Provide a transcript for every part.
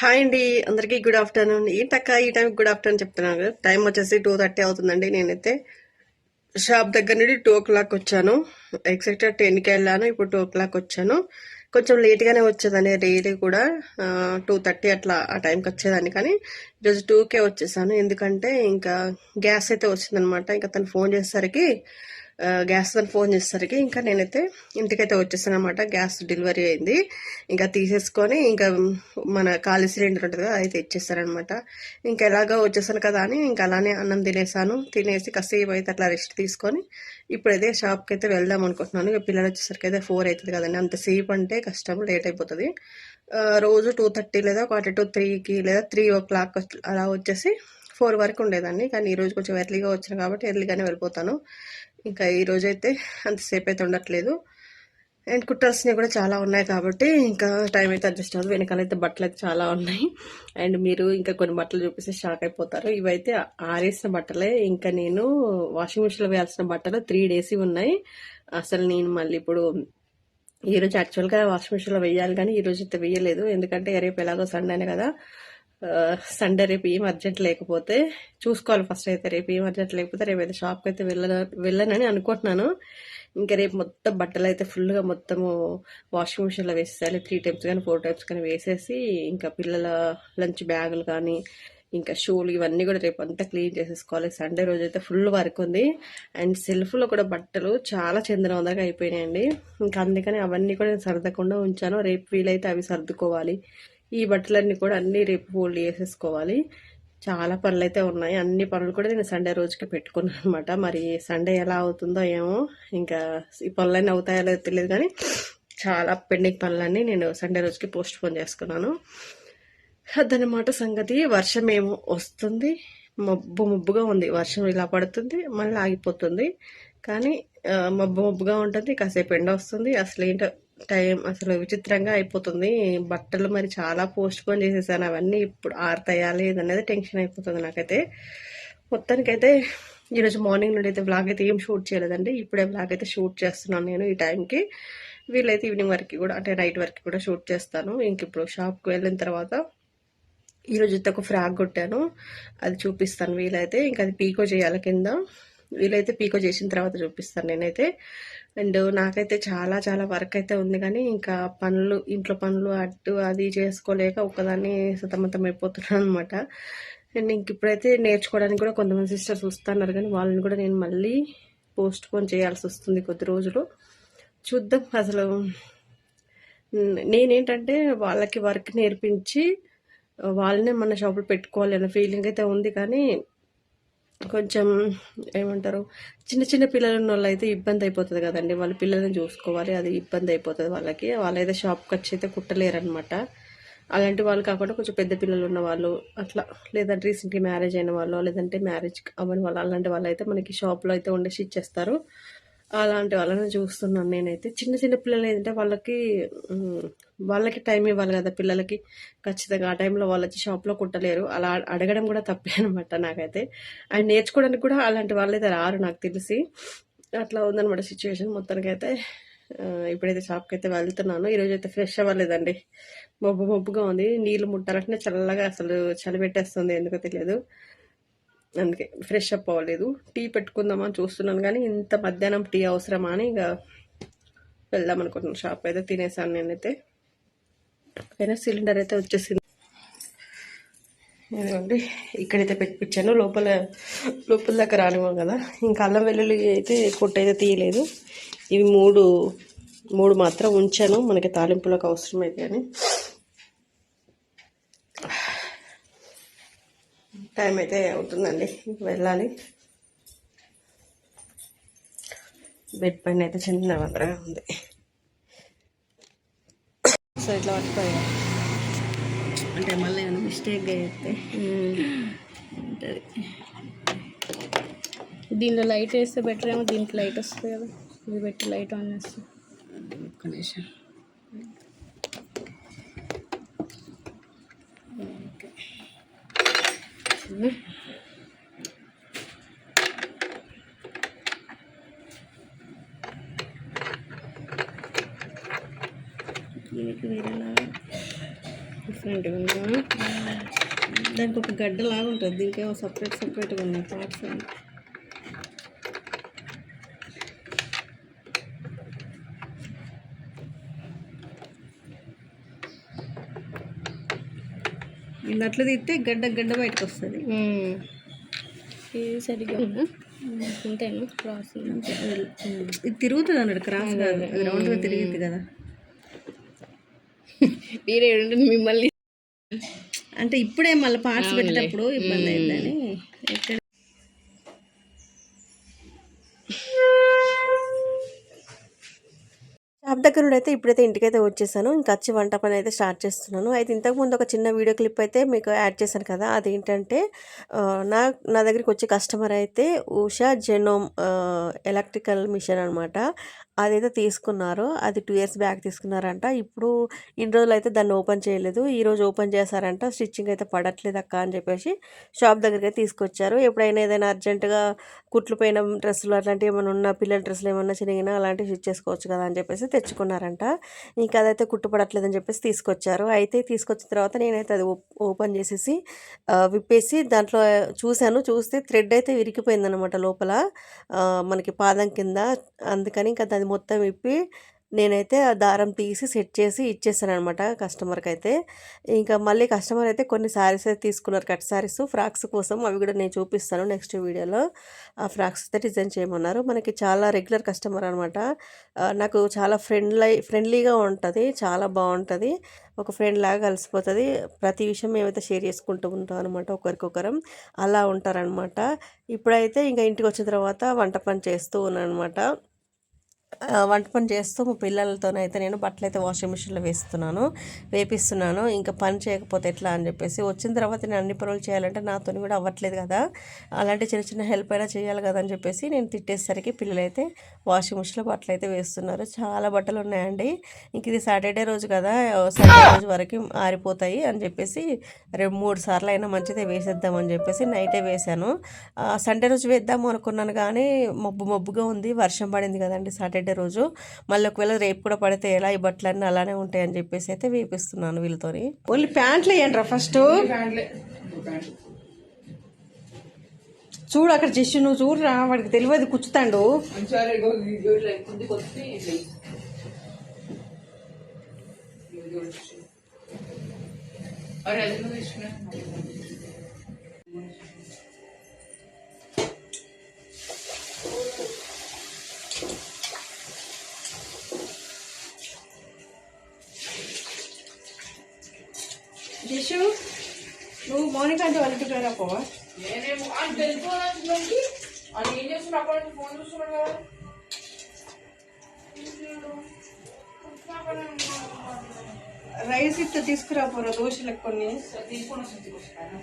Hi అండి అందరికీ good afternoon ఏంటక్క ఈ టైం గుడ్ ఆఫ్టర్నూన్ చెప్తున్నాను. టైం వచ్చేసి టూ థర్టీ అవుతుందండి నేనైతే. షాప్ దగ్గర నుండి టూ ఓ క్లాక్ వచ్చాను ఎగ్జాక్ట్ టెన్కి వెళ్ళాను ఇప్పుడు టూ ఓ క్లాక్ వచ్చాను. కొంచెం లేట్గానే వచ్చేదాన్ని డైలీ కూడా. టూ థర్టీ అట్లా ఆ టైంకి వచ్చేదాన్ని కానీ ఈరోజు టూకే వచ్చేసాను. ఎందుకంటే ఇంకా గ్యాస్ అయితే వచ్చిందనమాట ఇంకా తను ఫోన్ చేసేసరికి గ్యాస్ అని ఫోన్ చేసేసరికి ఇంకా నేనైతే ఇంటికైతే వచ్చేసాను అనమాట గ్యాస్ డెలివరీ అయింది. ఇంకా తీసేసుకొని ఇంకా మన ఖాళీ సిలిండర్ ఉంటుంది కదా అయితే ఇచ్చేసారనమాట ఇంకా ఎలాగో వచ్చేసాను కదా అని ఇంకా అలానే అన్నం తినేసాను. తినేసి కాసేపు అయితే అట్లా రెస్ట్ తీసుకొని ఇప్పుడైతే షాప్కి అయితే వెళ్దాం అనుకుంటున్నాను. ఇక పిల్లలు వచ్చేసరికి అయితే ఫోర్ అవుతుంది కదండి. అంతసేపు అంటే కష్టం లేట్ అయిపోతుంది. రోజు టూ థర్టీ లేదా క్వార్టర్ టు త్రీకి లేదా త్రీ ఓ క్లాక్ అలా వచ్చేసి ఫోర్ వరకు ఉండేదాన్ని. కానీ ఈరోజు కొంచెం ఎర్లీగా వచ్చాను కాబట్టి ఎర్లీగానే వెళ్ళిపోతాను. ఇంకా ఈరోజైతే అయితే అంతసేపు అయితే ఉండట్లేదు. అండ్ కుట్టాల్సినవి కూడా చాలా ఉన్నాయి కాబట్టి ఇంకా టైం అయితే అడ్జస్ట్ అవ్వదు. వెనకాల అయితే బట్టలు అయితే చాలా ఉన్నాయి. అండ్ మీరు ఇంకా కొన్ని బట్టలు చూపిస్తే షాక్ అయిపోతారు. ఇవైతే ఆరేసిన బట్టలే. ఇంకా నేను వాషింగ్ మిషన్లో వేయాల్సిన బట్టలు త్రీ డేస్ ఉన్నాయి. అసలు నేను మళ్ళీ ఇప్పుడు ఈ రోజు యాక్చువల్గా వాషింగ్ మిషన్లో వేయాలి కానీ ఈరోజు అయితే వేయలేదు. ఎందుకంటే రేపు ఎలాగో సండే కదా. సండే రేపు ఏం అర్జెంట్ లేకపోతే చూసుకోవాలి ఫస్ట్ అయితే. రేపు ఏం అర్జెంట్ లేకపోతే రేపు అయితే షాప్కి అయితే వెళ్ళ వెళ్ళనని అనుకుంటున్నాను. ఇంకా రేపు మొత్తం బట్టలు అయితే ఫుల్గా మొత్తము వాషింగ్ మిషన్లో వేసేయాలి త్రీ టైమ్స్ కానీ ఫోర్ టైమ్స్ కానీ వేసేసి ఇంకా పిల్లల లంచ్ బ్యాగులు కానీ ఇంకా షూలు ఇవన్నీ కూడా రేపు అంతా క్లీన్ చేసేసుకోవాలి. సండే రోజు అయితే ఫుల్ వర్క్ ఉంది. అండ్ సెల్ఫ్లో కూడా బట్టలు చాలా చందనవందగా అయిపోయినాయండి. ఇంకా అందుకని అవన్నీ కూడా నేను సర్దకుండా ఉంచాను. రేపు వీలైతే అవి సర్దుకోవాలి. ఈ బట్టలన్నీ కూడా అన్నీ రేపు ఫోల్డ్ చేసేసుకోవాలి. చాలా పనులు అయితే ఉన్నాయి. అన్ని పనులు కూడా నేను సండే రోజుకి పెట్టుకున్నాను అనమాట మరి సండే ఎలా అవుతుందో ఏమో ఇంకా ఈ పనులన్నీ అవుతాయో లేదో తెలియదు కానీ చాలా పెండింగ్ పనులన్నీ నేను సండే రోజుకి పోస్ట్ పోన్ చేసుకున్నాను. అదనమాట సంగతి. వర్షం ఏమో వస్తుంది. మబ్బు మబ్బుగా ఉంది. వర్షం ఇలా పడుతుంది మళ్ళీ ఆగిపోతుంది. కానీ మబ్బు మబ్బుగా ఉంటుంది. కాసేపు ఎండ వస్తుంది. అసలు ఏంటో టైం అసలు విచిత్రంగా అయిపోతుంది. బట్టలు మరి చాలా పోస్ట్ పోన్ చేసేసాను. అవన్నీ ఇప్పుడు ఆరుతాయా లేదనేది టెన్షన్ అయిపోతుంది నాకైతే. మొత్తానికైతే ఈరోజు మార్నింగ్ నుండి అయితే బ్లాగ్ అయితే ఏం షూట్ చేయలేదండి. ఇప్పుడే బ్లాగ్ అయితే షూట్ చేస్తున్నాను నేను ఈ టైంకి. వీలైతే ఈవినింగ్ వరకు కూడా అంటే నైట్ వరకు కూడా షూట్ చేస్తాను. ఇంక ఇప్పుడు షాప్కి వెళ్ళిన తర్వాత ఈరోజు అయితే ఒక ఫ్రాక్ కొట్టాను. అది చూపిస్తాను వీలైతే. ఇంకా అది పీకో చేయాలి కింద. వీలైతే పీకో చేసిన తర్వాత చూపిస్తాను నేనైతే. అండ్ నాకైతే చాలా చాలా వర్క్ అయితే ఉంది కానీ ఇంకా పనులు ఇంట్లో పనులు అటు అది చేసుకోలేక ఒకదాన్ని సతమతం అయిపోతున్నాను అనమాట అండ్ ఇంక ఇప్పుడైతే నేర్చుకోవడానికి కూడా కొంతమంది సిస్టర్స్ వస్తున్నారు కానీ వాళ్ళని కూడా నేను మళ్ళీ పోస్ట్ పోన్ చేయాల్సి వస్తుంది కొద్ది రోజులు. చూద్దాం అసలు. నేనేంటంటే వాళ్ళకి వర్క్ నేర్పించి వాళ్ళనే మన షాపులు పెట్టుకోవాలి అనే ఫీలింగ్ అయితే ఉంది కానీ కొంచెం ఏమంటారు చిన్న చిన్న పిల్లలు ఉన్న వాళ్ళు అయితే ఇబ్బంది అయిపోతుంది కదండి. వాళ్ళ పిల్లల్ని చూసుకోవాలి అది ఇబ్బంది అయిపోతుంది వాళ్ళకి. వాళ్ళైతే షాప్కి వచ్చి అయితే కుట్టలేరు అనమాట అలాంటి వాళ్ళు కాకుండా కొంచెం పెద్ద పిల్లలు ఉన్న వాళ్ళు అట్లా లేదంటే రీసెంట్గా మ్యారేజ్ అయిన వాళ్ళు లేదంటే మ్యారేజ్ అవ్వని వాళ్ళు అలాంటి వాళ్ళు అయితే మనకి షాప్లో అయితే ఉండేసి ఇచ్చేస్తారు. అలాంటి వాళ్ళని చూస్తున్నాను నేనైతే. చిన్న చిన్న పిల్లలు ఏంటంటే వాళ్ళకి వాళ్ళకి టైం ఇవ్వాలి కదా పిల్లలకి. ఖచ్చితంగా ఆ టైంలో వాళ్ళు వచ్చి షాప్లో కుట్టలేరు. అలా అడగడం కూడా తప్పే అనమాట నాకైతే. అండ్ నేర్చుకోవడానికి కూడా అలాంటి వాళ్ళైతే రారు నాకు తెలిసి. అట్లా ఉందన్నమాట సిచ్యువేషన్ మొత్తానికైతే. అయితే ఇప్పుడైతే షాప్కి అయితే వెళ్తున్నాను ఈరోజు అయితే ఫ్రెష్ అవ్వలేదండి. మబ్బు మబ్బుగా ఉంది. నీళ్ళు ముట్టాలంటే చల్లగా అసలు చలి పెట్టేస్తుంది. ఎందుకో తెలియదు. అందుకే ఫ్రెష్ అప్ అవ్వలేదు. టీ పెట్టుకుందామని చూస్తున్నాను కానీ ఇంత మధ్యాహ్నం టీ అవసరమా అని ఇక వెళ్దాం అనుకుంటున్నాను. షాప్ అయితే తినేసాను నేనైతే. అయినా సిలిండర్ అయితే వచ్చేసింది. ఇదిగోండి ఇక్కడైతే పెట్టించాను లోపల లోపల దాకా రానివ్వం కదా. ఇంకా అల్లం వెల్లుల్లి అయితే కొట్టు అయితే తీయలేదు. ఇవి మూడు మూడు మాత్రం ఉంచాను. మనకి తాలింపులకు అవసరమైతే అని. టైం అయితే అవుతుందండి. వెళ్ళాలి. బెడ్ పైన అయితే చిన్న మాత్రమే ఉంది. సో ఇట్లా పట్టుకోవాలి అంటే మళ్ళీ ఏమైనా మిస్టేక్గా చేస్తే ఉంటుంది. దీనిలో లైట్ వేస్తే బెటర్ ఏమో దీనికి లైట్ వస్తుంది కదా. ఇది పెట్టి లైట్ ఆన్ చేస్తే. ఒక్క నిమిషం. దీనికి వేరేలా డిఫరెంట్గా ఉందా దానికి ఒక గడ్డ లాగా ఉంటుంది దీనికేమో సపరేట్ సపరేట్గా ఉన్నాయి పార్ట్స్ ఇది అట్లా తీస్తే గడ్డ గడ్డ బయటకు వస్తుంది. ఇది సరిగ్గా అంతేనా క్రాస్. ఇది తిరుగుతుంది అన్నాడు క్రాస్ కాదు. అది. రౌండ్గా తిరిగింది కదా. మీరే మిమ్మల్ని అంటే ఇప్పుడే మళ్ళీ పార్ట్స్ పెట్టేటప్పుడు ఇబ్బంది అయిందని ఎక్కడ షాప్ దగ్గర నుండి అయితే ఇప్పుడైతే ఇంటికైతే వచ్చేసాను. ఇంకా వచ్చి వంట పని అయితే స్టార్ట్ చేస్తున్నాను. అయితే ఇంతకుముందు ఒక చిన్న వీడియో క్లిప్ అయితే మీకు యాడ్ చేశాను కదా అదేంటంటే నా నా దగ్గరికి వచ్చే కస్టమర్ అయితే ఉషా జెనోమ్ ఎలక్ట్రికల్ మిషన్ అనమాట అదైతే తీసుకున్నారు. అది టూ ఇయర్స్ బ్యాక్ తీసుకున్నారంట. ఇప్పుడు ఇన్ని రోజులు అయితే దాన్ని ఓపెన్ చేయలేదు. ఈరోజు ఓపెన్ చేశారంట. స్టిచ్చింగ్ అయితే పడట్లేదు అక్క అని చెప్పేసి షాప్ దగ్గరికి తీసుకొచ్చారు. ఎప్పుడైనా ఏదైనా అర్జెంటుగా కుట్లు పోయిన డ్రెస్సులు అలాంటివి ఏమైనా ఉన్న పిల్లల డ్రెస్సులు ఏమన్నా చిరిగినా అలాంటివి స్టిచ్ చేసుకోవచ్చు కదా అని చెప్పేసి తెచ్చుకున్నారంట. ఇంకా అదైతే కుట్టుపడట్లేదని చెప్పేసి తీసుకొచ్చారు. అయితే తీసుకొచ్చిన తర్వాత నేనైతే అది ఓపెన్ చేసేసి విప్పేసి దాంట్లో చూశాను. చూస్తే థ్రెడ్ అయితే విరిగిపోయిందనమాట లోపల. మనకి పాదం కింద. అందుకని ఇంకా దాని మొత్తం ఇప్పి నేనైతే ఆ దారం తీసి సెట్ చేసి ఇచ్చేసాను అనమాట కస్టమర్కి అయితే ఇంకా మళ్ళీ కస్టమర్ అయితే కొన్ని శారీస్ అయితే తీసుకున్నారు. కట్ శారీస్ ఫ్రాక్స్ కోసం అవి కూడా నేను చూపిస్తాను నెక్స్ట్ వీడియోలో. ఆ ఫ్రాక్స్ అయితే డిజైన్ చేయమన్నారు. మనకి చాలా రెగ్యులర్ కస్టమర్ అనమాట. నాకు చాలా ఫ్రెండ్లీ ఫ్రెండ్లీగా ఉంటుంది. చాలా బాగుంటుంది. ఒక ఫ్రెండ్ లాగా కలిసిపోతుంది. ప్రతి విషయం మేమైతే షేర్ చేసుకుంటూ ఉంటాం అనమాట ఒకరికొకరం. అలా ఉంటారనమాట. ఇప్పుడైతే ఇంకా ఇంటికి వచ్చిన తర్వాత వంట పని చేస్తూ ఉన్నాను అనమాట వంట పని చేస్తూ మా పిల్లలతోనైతే నేను బట్టలు అయితే వాషింగ్ మిషన్లో వేస్తున్నాను వేపిస్తున్నాను. ఇంకా పని చేయకపోతే ఎట్లా అని చెప్పేసి వచ్చిన తర్వాత నేను అన్ని పనులు చేయాలంటే నాతో కూడా అవ్వట్లేదు కదా. అలాంటి చిన్న చిన్న హెల్ప్ అయినా చేయాలి కదా అని చెప్పేసి నేను తిట్టేసరికి పిల్లలైతే వాషింగ్ మిషన్లో బట్టలు అయితే వేస్తున్నారు. చాలా బట్టలు ఉన్నాయండి. ఇంక ఇది సాటర్డే రోజు కదా సండే రోజు వరకు ఆరిపోతాయి అని చెప్పేసి రెండు మూడు సార్లు అయినా మంచిదే వేసేద్దాం అని చెప్పేసి నైటే వేశాను. సండే రోజు వేద్దాము అనుకున్నాను కానీ మబ్బు మబ్బుగా ఉంది వర్షం పడింది కదండి సాటర్డే రోజు. మళ్ళీ ఒకవేళ రేపు కూడా పడితే ఎలా? ఈ బట్టలన్నీ అలానే ఉంటాయని చెప్పేసి అయితే వేపిస్తున్నాను వీళ్ళతోని. ఓన్లీ ప్యాంట్లు వేయండి రా ఫస్ట్ చూడు అక్కడ జస్ట్ నువ్వు చూడరా వాడికి తెలియదు కూర్చుతాడు వాళ్ళ ఇంటికి రా పోవా నేనేమో అని తెలిపోవడానికి అని ఏం చేస్తున్నా అప్పుడు ఫోన్ చూస్తున్నాడు కదా. రైస్ ఇట్లా తీసుకురా పోరా దోశలకు కొన్ని తీసుకొని వస్తుంది తీసుకొస్తాను.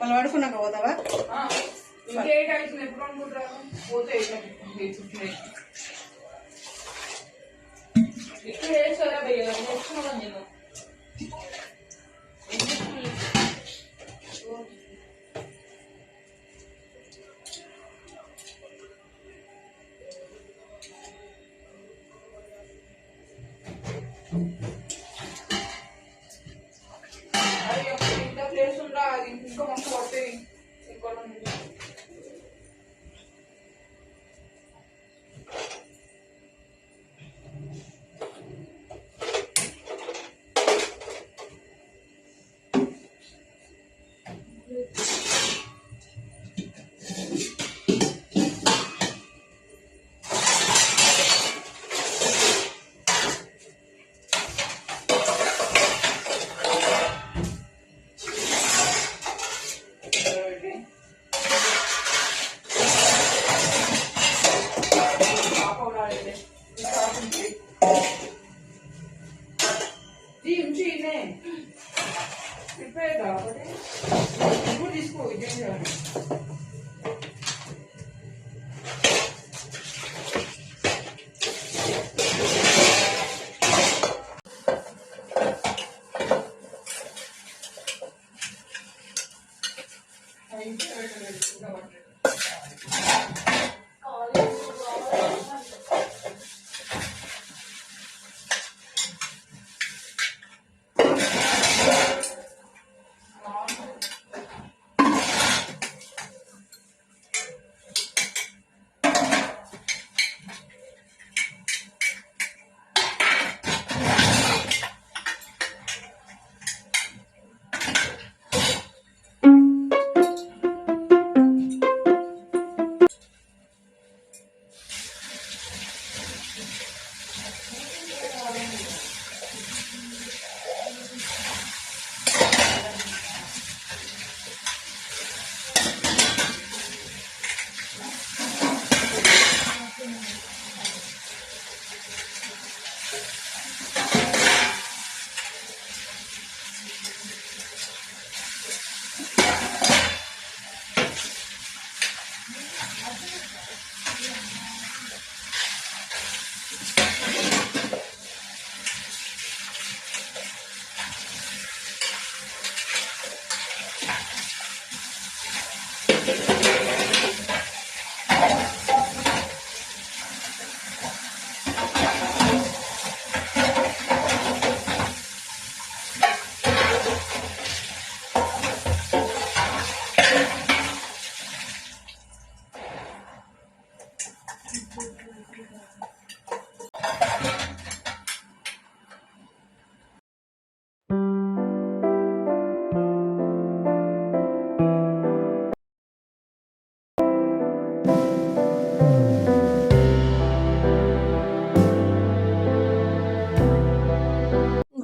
వాళ్ళు పడుకున్నాక పోతావా? ఇంకేట్ అవుతుంది ఎప్పుడు అనుకుంటారు పోతే ఇక్కడ వేసారా? భయ్య నేర్చుకున్నాను నేను.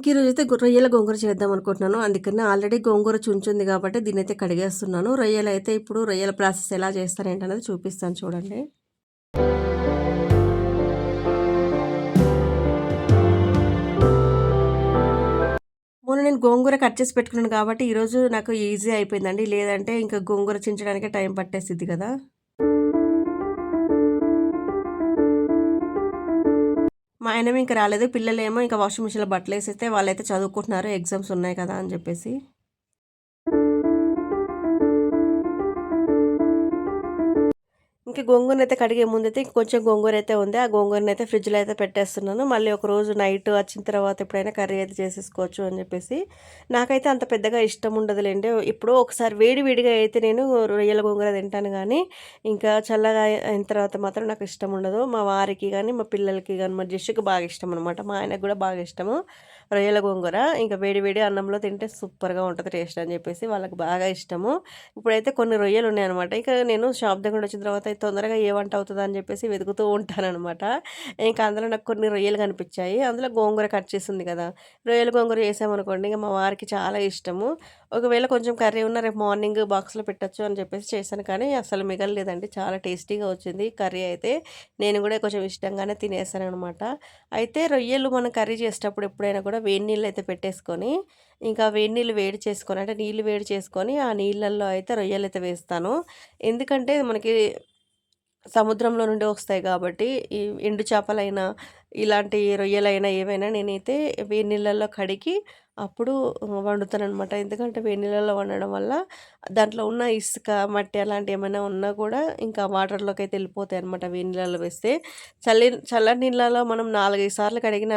ఈరోజు అయితే రొయ్యల గోంగూర చేద్దాం అనుకుంటున్నాను. అందుకని ఆల్రెడీ గోంగూర చుంచుంది కాబట్టి దీని అయితే కడిగేస్తున్నాను. రొయ్యలు అయితే ఇప్పుడు రొయ్యల ప్రాసెస్ ఎలా చేస్తారు ఏంటనేది చూపిస్తాను చూడండి. మొన్న నేను గోంగూర కట్ చేసి పెట్టుకున్నాను కాబట్టి ఈరోజు నాకు ఈజీ అయిపోయిందండి. లేదంటే ఇంకా గోంగూర చించడానికి టైం పట్టేసిద్ది కదా. మా ఆయన ఇంకా రాలేదు. పిల్లలేమో ఇంకా వాషింగ్ మిషన్లో బట్టలు వేసేస్తే వాళ్ళైతే చదువుకుంటున్నారు. ఎగ్జామ్స్ ఉన్నాయి కదా అని చెప్పేసి. ఇంకా గోంగూరని అయితే కడిగే ముందైతే కొంచెం గోంగూర అయితే ఉంది. ఆ గోంగూరని అయితే ఫ్రిడ్జ్లో అయితే పెట్టేస్తున్నాను. మళ్ళీ ఒక రోజు నైట్ వచ్చిన తర్వాత ఎప్పుడైనా కర్రీ అయితే చేసేసుకోవచ్చు అని చెప్పేసి. నాకైతే అంత పెద్దగా ఇష్టం ఉండదులేండి. ఇప్పుడు ఒకసారి వేడి వేడిగా అయితే నేను రొయ్యల గోంగూర తింటాను కానీ ఇంకా చల్లగా అయిన తర్వాత మాత్రం నాకు ఇష్టం ఉండదు. మా వారికి కానీ మా పిల్లలకి కానీ మా జస్సుకి బాగా ఇష్టం అనమాట మా ఆయనకు కూడా బాగా ఇష్టము రొయ్యల గోంగూర. ఇంకా వేడి వేడి అన్నంలో తింటే సూపర్గా ఉంటుంది టేస్ట్ అని చెప్పేసి వాళ్ళకి బాగా ఇష్టము. ఇప్పుడైతే కొన్ని రొయ్యలు ఉన్నాయన్నమాట. ఇక నేను షాప్ దగ్గర వచ్చిన తర్వాత తొందరగా ఏ వంట అవుతుంది అని చెప్పేసి వెతుకుతూ ఉంటానన్నమాట. ఇంకా అందులో నాకు కొన్ని రొయ్యలు కనిపించాయి. అందులో గోంగూర కట్ చేసింది కదా. రొయ్యలు గోంగూర వేసామనుకోండి ఇంకా మా వారికి చాలా ఇష్టము. ఒకవేళ కొంచెం కర్రీ ఉన్న రేపు మార్నింగ్ బాక్స్లో పెట్టచ్చు అని చెప్పేసి చేశాను కానీ అసలు మిగలలేదండి. చాలా టేస్టీగా వచ్చింది కర్రీ అయితే. నేను కూడా కొంచెం ఇష్టంగానే తినేసాను అనమాట అయితే రొయ్యలు మనం కర్రీ చేసేటప్పుడు ఎప్పుడైనా కూడా వేడి నీళ్ళు అయితే పెట్టేసుకొని ఇంకా వేడి నీళ్ళు వేడి చేసుకొని అంటే నీళ్ళు వేడి చేసుకొని ఆ నీళ్ళల్లో అయితే రొయ్యలు అయితే వేస్తాను. ఎందుకంటే మనకి సముద్రంలో నుండి వస్తాయి కాబట్టి ఈ ఎండు చేపలైనా ఇలాంటి రొయ్యలైనా ఏవైనా నేనైతే వేడి నీళ్ళల్లో కడిగి అప్పుడు వండుతాను అనమాట ఎందుకంటే వేడి నీళ్ళల్లో వండడం వల్ల దాంట్లో ఉన్న ఇసుక మట్టి అలాంటివి ఏమైనా ఉన్నా కూడా ఇంకా వాటర్లోకి అయితే వెళ్ళిపోతాయి అనమాట వేడి నీళ్ళల్లో వేస్తే. చల్లి చల్లని నీళ్ళలో మనం నాలుగైదు సార్లు కడిగిన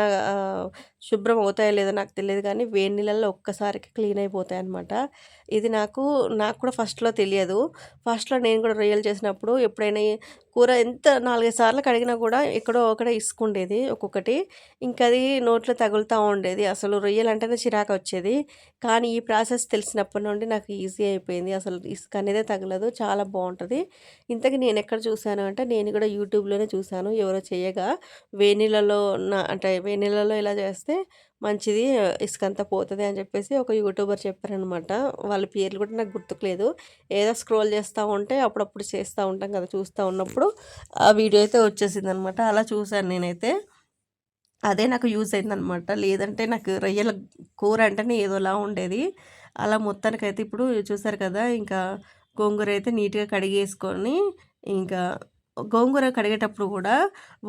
శుభ్రం అవుతాయో లేదో నాకు తెలియదు కానీ వేడి నీళ్ళల్లో ఒక్కసారికి క్లీన్ అయిపోతాయి అనమాట ఇది నాకు నాకు కూడా ఫస్ట్లో తెలియదు. ఫస్ట్లో నేను కూడా రొయ్యలు చేసినప్పుడు ఎప్పుడైనా కూర ఎంత నాలుగైదు సార్లు కడిగినా కూడా ఎక్కడో ఒకడ ఇసుకుండేది. ఒక్కొక్కటి. ఇంకా అది నోట్లో తగులుతూ ఉండేది. అసలు రొయ్యలు అంటేనే చిరాకు వచ్చేది కానీ ఈ ప్రాసెస్ తెలిసినప్పటి నుండి నాకు ఈజీ అయిపోయింది. అసలు ఇసుక అనేదే తగలదు. చాలా బాగుంటుంది ఇంతకీ నేను ఎక్కడ చూశాను అంటే నేను కూడా యూట్యూబ్లోనే చూశాను. ఎవరో చేయగా వేనీళ్ళలో నా అంటే వేనీళ్ళలో ఇలా చేస్తే మంచిది ఇసుకంతా పోతుంది అని చెప్పేసి ఒక యూట్యూబర్ చెప్పారనమాట వాళ్ళ పేర్లు కూడా నాకు గుర్తుకులేదు. ఏదో స్క్రోల్ చేస్తూ ఉంటే అప్పుడప్పుడు చేస్తూ ఉంటాం కదా చూస్తూ ఉన్నప్పుడు. ఆ వీడియో అయితే వచ్చేసింది అనమాట అలా చూశాను నేనైతే. అదే నాకు యూజ్ అయిందనమాట. లేదంటే నాకు రొయ్యల కూర అంటేనే ఏదోలా ఉండేది. అలా మొత్తానికైతే ఇప్పుడు చూసారు కదా ఇంకా గోంగూర అయితే నీట్గా కడిగేసుకొని ఇంకా గోంగూర కడిగేటప్పుడు కూడా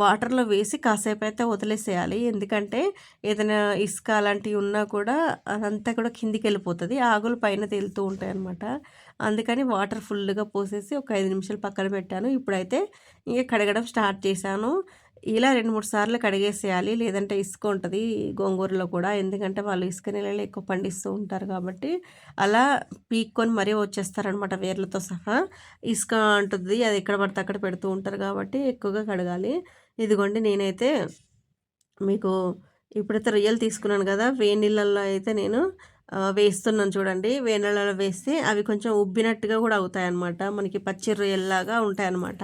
వాటర్లో వేసి కాసేపు అయితే వదిలేసేయాలి. ఎందుకంటే ఏదైనా ఇసుక అలాంటివి ఉన్నా కూడా అదంతా కూడా కిందికి వెళ్ళిపోతుంది. ఆకులు పైన తేలుతూ ఉంటాయి అన్నమాట అందుకని వాటర్ ఫుల్గా పోసేసి ఒక ఐదు నిమిషాలు పక్కన పెట్టాను. ఇప్పుడైతే ఇంకా కడగడం స్టార్ట్ చేశాను. ఇలా రెండు మూడు సార్లు కడిగేసేయాలి. లేదంటే ఇసుక ఉంటుంది గోంగూరలో కూడా. ఎందుకంటే వాళ్ళు ఇసుక నీళ్ళలో ఎక్కువ పండిస్తూ ఉంటారు కాబట్టి అలా పీక్కొని మరీ వచ్చేస్తారనమాట వేర్లతో సహా. ఇసుక అంటుంది అది ఎక్కడ పడితే అక్కడ పెడుతూ ఉంటారు కాబట్టి ఎక్కువగా కడగాలి. ఇదిగోండి నేనైతే మీకు ఇప్పుడైతే రొయ్యలు తీసుకున్నాను కదా వేడి నీళ్ళల్లో అయితే నేను వేస్తున్నాను చూడండి. వేడి వేస్తే అవి కొంచెం ఉబ్బినట్టుగా కూడా అవుతాయి అన్నమాట మనకి పచ్చి రొయ్యల్లాగా ఉంటాయి అన్నమాట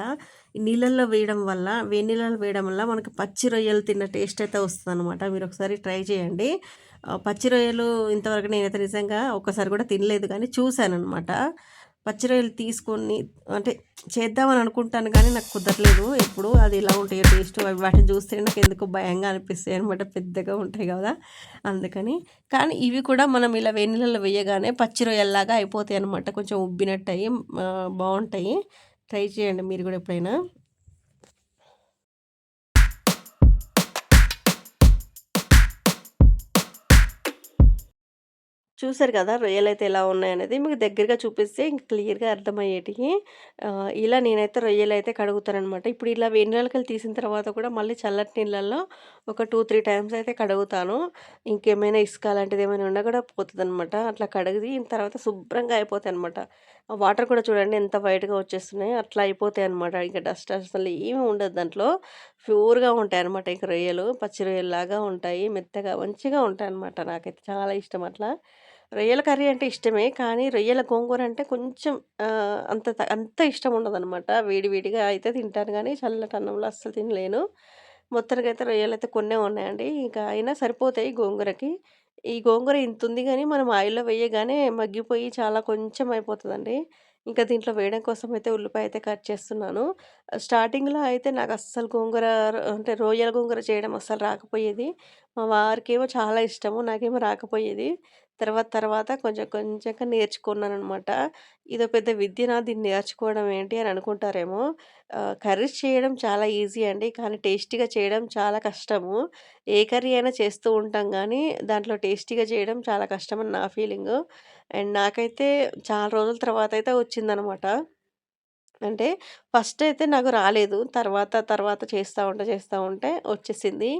నీళ్ళల్లో వేయడం వల్ల వేడి నీళ్ళల్లో వేయడం వల్ల మనకి పచ్చి రొయ్యలు తిన్న టేస్ట్ అయితే వస్తుంది అనమాట మీరు ఒకసారి ట్రై చేయండి. పచ్చి రొయ్యలు ఇంతవరకు నేనైతే నిజంగా ఒక్కసారి కూడా తినలేదు కానీ చూశాను అనమాట పచ్చి రొయ్యలు తీసుకొని అంటే చేద్దామని అనుకుంటాను కానీ నాకు కుదరలేదు. ఎప్పుడు అది ఎలా ఉంటాయో టేస్ట్ అవి వాటిని చూస్తే నాకు ఎందుకు భయంగా అనిపిస్తాయి అనమాట పెద్దగా ఉంటాయి కదా అందుకని. కానీ ఇవి కూడా మనం ఇలా వేడి వేయగానే పచ్చి రొయ్యల్లాగా అయిపోతాయి అనమాట కొంచెం ఉబ్బినట్టు అయ్యి బాగుంటాయి. ట్రై చేయండి మీరు కూడా ఎప్పుడైనా. చూసారు కదా! రొయ్యలు అయితే ఎలా ఉన్నాయనేది మీకు దగ్గరగా చూపిస్తే ఇంక క్లియర్గా అర్థమయ్యేటివి ఇలా నేనైతే రొయ్యలు అయితే కడుగుతానమాట ఇప్పుడు ఇలా వేడి తీసిన తర్వాత కూడా మళ్ళీ చల్లటి నీళ్ళల్లో ఒక టూ త్రీ టైమ్స్ అయితే కడుగుతాను. ఇంకేమైనా ఇసుక అలాంటిది ఏమైనా ఉన్నా కూడా పోతుంది అనమాట అట్లా కడిగి తర్వాత శుభ్రంగా అయిపోతాయి అనమాట. వాటర్ కూడా చూడండి ఎంత వైట్గా వచ్చేస్తున్నాయి అట్లా అయిపోతాయి అనమాట. ఇంకా డస్ట్ అసలు ఏమి ఉండదు దాంట్లో. ప్యూర్గా ఉంటాయి అనమాట ఇంక రొయ్యలు. పచ్చి రొయ్యలు లాగా ఉంటాయి. మెత్తగా మంచిగా ఉంటాయి అనమాట. నాకైతే చాలా ఇష్టం అట్లా. రొయ్యల కర్రీ అంటే ఇష్టమే కానీ రొయ్యల గోంగూర అంటే కొంచెం అంత అంత ఇష్టం ఉండదనమాట వేడివేడిగా అయితే తింటాను కానీ చల్లటి అన్నంలో అస్సలు తినలేను మొత్తానికైతే రొయ్యలు అయితే కొన్నే ఉన్నాయండి ఇంకా అయినా సరిపోతాయి గోంగూరకి ఈ గోంగూర ఇంతుంది కానీ మనం ఆయిల్‌లో వేయగానే మగ్గిపోయి చాలా కొంచెం అయిపోతుందండి ఇంకా దీంట్లో వేయడం కోసం అయితే ఉల్లిపాయ అయితే కట్ చేస్తున్నాను. స్టార్టింగ్‌లో అయితే నాకు అస్సలు గోంగూర అంటే రొయ్యల గోంగూర చేయడం అస్సలు రాకపోయేది. మా వారికేమో చాలా ఇష్టము. నాకేమో రాకపోయేది. తర్వాత తర్వాత కొంచెం కొంచెంగా నేర్చుకున్నాననమాట. ఇదో పెద్ద విద్యనా దీన్ని నేర్చుకోవడం ఏంటి అని అనుకుంటారేమో. కర్రీస్ చేయడం చాలా ఈజీ అండి. కానీ టేస్టీగా చేయడం చాలా కష్టము. ఏ కర్రీ అయినా చేస్తూ ఉంటాం కానీ దాంట్లో టేస్టీగా చేయడం చాలా కష్టం అని నా ఫీలింగ్ అండ్ నాకైతే చాలా రోజుల తర్వాత అయితే వచ్చిందనమాట. అంటే ఫస్ట్ అయితే నాకు రాలేదు. తర్వాత తర్వాత చేస్తూ ఉంటే, చేస్తూ ఉంటే వచ్చేసింది.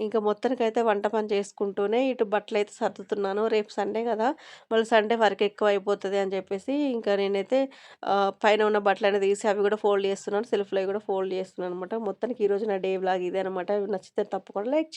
ఇంక మొత్తానికైతే వంట పని చేసుకుంటూనే ఇటు బట్టలైతే సర్దుతున్నాను. రేపు సండే కదా మళ్ళీ సండే వర్క్ అయిపోతుంది అని చెప్పేసి ఇంకా నేనైతే పైన ఉన్న బట్టలన్నీ తీసి అవి కూడా ఫోల్డ్ చేస్తున్నాను. సెల్ఫ్లో కూడా ఫోల్డ్ చేస్తున్నాను అనమాట మొత్తానికి ఈరోజు నా డే బ్లాగ్ ఇదే అనమాట. నచ్చితే తప్పకుండా లైక్